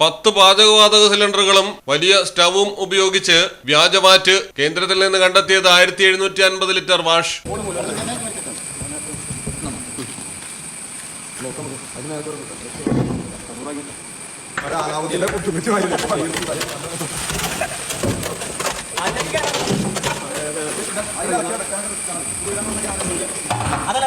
പത്ത് പാചകവാതക സിലിണ്ടറുകളും വലിയ സ്റ്റവും ഉപയോഗിച്ച് വ്യാജമാറ്റ് കേന്ദ്രത്തിൽ നിന്ന് കണ്ടെത്തിയത് ആയിരത്തി എഴുന്നൂറ്റി അൻപത് ലിറ്റർ വാഷ്. അതല്ല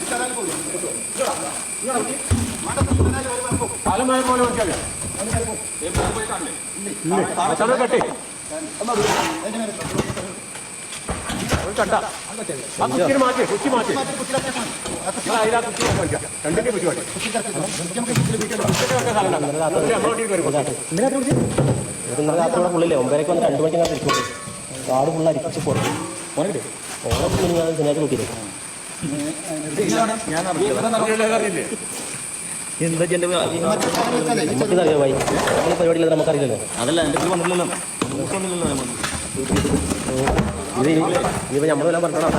ആ- ഒമ്പരക്ക് വന്ന് രണ്ട് മണിക്ക് തിരിച്ചു കാട് ഫുള്ള് അരിപ്പിച്ച് ഓരോ ഓണക്കിട്ട് ഓണത്തിന് ഞാൻ ശനിയാഴ്ച നോക്കിയില്ലേ എന്താ ചെയ്യണ്ടേ? നമുക്കിതറിയാം ഭായി നമ്മൾ പരിപാടിയില്ലാതെ നമുക്കറിയില്ലല്ലോ അതല്ല എന്റെ ഇതിൽ വന്നില്ലല്ലോ. ഇത് ഇനി ഇനിയിപ്പോൾ നമ്മളെല്ലാം പറഞ്ഞോളാം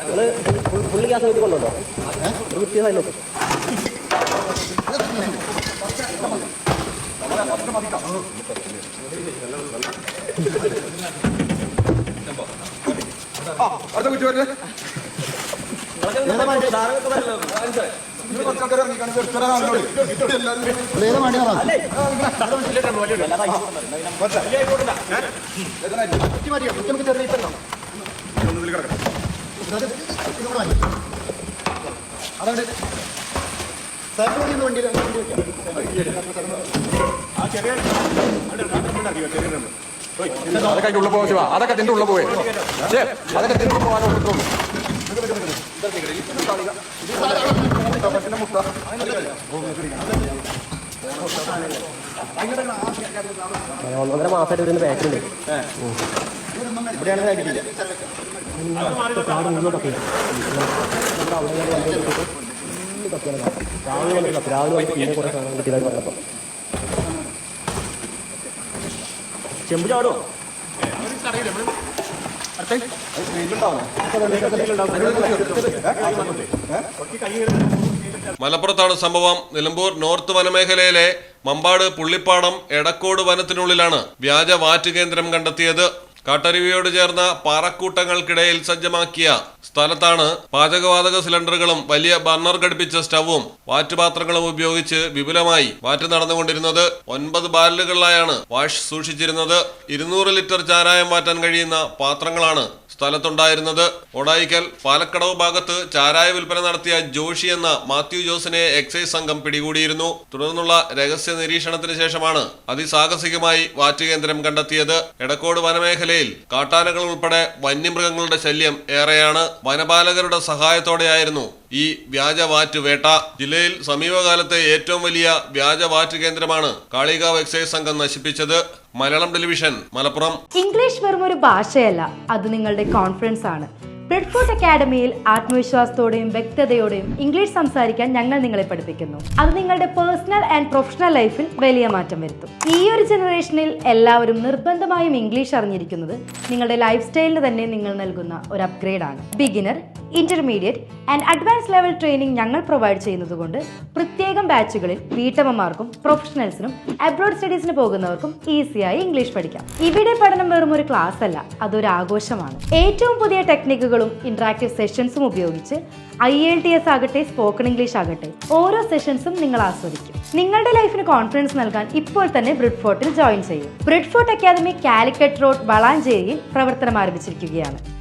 നിങ്ങൾ ഫുള്ള് ഗ്യാസ് വീട്ടിൽ കൊണ്ടുണ്ടോ അതൊക്കെ ഉള്ളിൽ പോവാ അതൊക്കെ അതിന്റെ ഉള്ളിൽ പോവേ. അതൊക്കെ പോകാൻ പറ്റുള്ളൂ ഒന്നര മാസമായിട്ട് വരുന്ന മുന്നോട്ടൊക്കെ രാവിലെ രാവിലെ മലപ്പുറത്താണ് സംഭവം. നിലമ്പൂർ നോർത്ത് വനമേഖലയിലെ മമ്പാട് പുള്ളിപ്പാടം എടക്കോട് വനത്തിനുള്ളിലാണ് വ്യാജ വാറ്റ് കേന്ദ്രം കണ്ടെത്തിയത്. കാട്ടരുവിയോട് ചേർന്ന പാറക്കൂട്ടങ്ങൾക്കിടയിൽ സജ്ജമാക്കിയ സ്ഥലത്താണ് പാചകവാതക സിലിണ്ടറുകളും വലിയ ബർണർ ഘടിപ്പിച്ച സ്റ്റവും വാറ്റുപാത്രങ്ങളും ഉപയോഗിച്ച് വിപുലമായി വാറ്റ് നടന്നുകൊണ്ടിരുന്നത്. ഒൻപത് ബാരലുകളിലായാണ് വാഷ് സൂക്ഷിച്ചിരുന്നത്. ഇരുന്നൂറ് ലിറ്റർ ചാരായം മാറ്റാൻ കഴിയുന്ന പാത്രങ്ങളാണ് സ്ഥലത്തുണ്ടായിരുന്നത്. ഒടായിക്കൽ പാലക്കടവ് ഭാഗത്ത് ചാരായ വിൽപ്പന നടത്തിയ ജോഷി എന്ന മാത്യു ജോസിനെ എക്സൈസ് സംഘം പിടികൂടിയിരുന്നു. തുടർന്നുള്ള രഹസ്യ നിരീക്ഷണത്തിന് ശേഷമാണ് അതിസാഹസികമായി വാറ്റ് കേന്ദ്രം കണ്ടെത്തിയത്. എടക്കോട് വനമേഖലയിൽ കാട്ടാനകൾ ഉൾപ്പെടെ വന്യമൃഗങ്ങളുടെ ശല്യം ഏറെയാണ്. വനപാലകരുടെ സഹായത്തോടെയായിരുന്നു ഈ വ്യാജവാറ്റ് വേട്ട ജില്ലയിൽ സമീപകാലത്തെ ഏറ്റവും വലിയ വ്യാജവാറ്റ് കേന്ദ്രമാണ് കാളികാവ് എക്സൈസ് സംഘം നശിപ്പിച്ചത് മലയാളം ടെലിവിഷൻ മലപ്പുറം. ഇംഗ്ലീഷ് വെറും ഒരു ഭാഷയല്ല അത് നിങ്ങളുടെ കോൺഫിഡൻസ് ആണ്. ബ്രെഡ്ഫോർട്ട് അക്കാഡമിയിൽ ആത്മവിശ്വാസത്തോടെയും വ്യക്തതയോടെയും ഇംഗ്ലീഷ് സംസാരിക്കാൻ ഞങ്ങൾ നിങ്ങളെ പഠിപ്പിക്കുന്നു. അത് നിങ്ങളുടെ പേഴ്സണൽ ആൻഡ് പ്രൊഫഷണൽ ലൈഫിൽ വലിയ മാറ്റം വരുത്തും. ഈ ഒരു ജനറേഷനിൽ എല്ലാവരും നിർബന്ധമായും ഇംഗ്ലീഷ് അറിഞ്ഞിരിക്കുന്നത് നിങ്ങളുടെ ലൈഫ് സ്റ്റൈലിന് തന്നെ നിങ്ങൾ നൽകുന്ന ഒരു അപ്ഗ്രേഡാണ് beginner intermediate and advance level training ഞങ്ങൾ പ്രൊവൈഡ് ചെയ്യുന്നതുകൊണ്ട് പ്രത്യേകം ബാച്ചുകളിൽ വീട്ടമ്മമാർക്കും പ്രൊഫഷണൽസിനും അബ്രോഡ് സ്റ്റഡീസിന് പോകുന്നവർക്കും ഈസിയായി ഇംഗ്ലീഷ് പഠിക്കാം. ഇവിടെ പഠനം വെറും ഒരു ക്ലാസ് അല്ല അതൊരു ആഘോഷമാണ്. ഏറ്റവും പുതിയ ടെക്നിക്കുകളും ഇന്ററാക്റ്റീവ് സെഷൻസും ഉപയോഗിച്ച് ഐ എൽ ടി എസ് ആകട്ടെ സ്പോക്കൺ ഇംഗ്ലീഷ് ആകട്ടെ ഓരോ സെഷൻസും നിങ്ങൾ ആസ്വദിക്കും. നിങ്ങളുടെ ലൈഫിന് കോൺഫിഡൻസ് നൽകാൻ ഇപ്പോൾ തന്നെ ബ്രിഡ്ഫോർട്ടിൽ ജോയിൻ ചെയ്യും. ബ്രിഡ്ഫോർട്ട് അക്കാദമി കാലിക്കറ്റ് റോഡ് വളാഞ്ചേരിയിൽ പ്രവർത്തനം ആരംഭിച്ചിരിക്കുകയാണ്.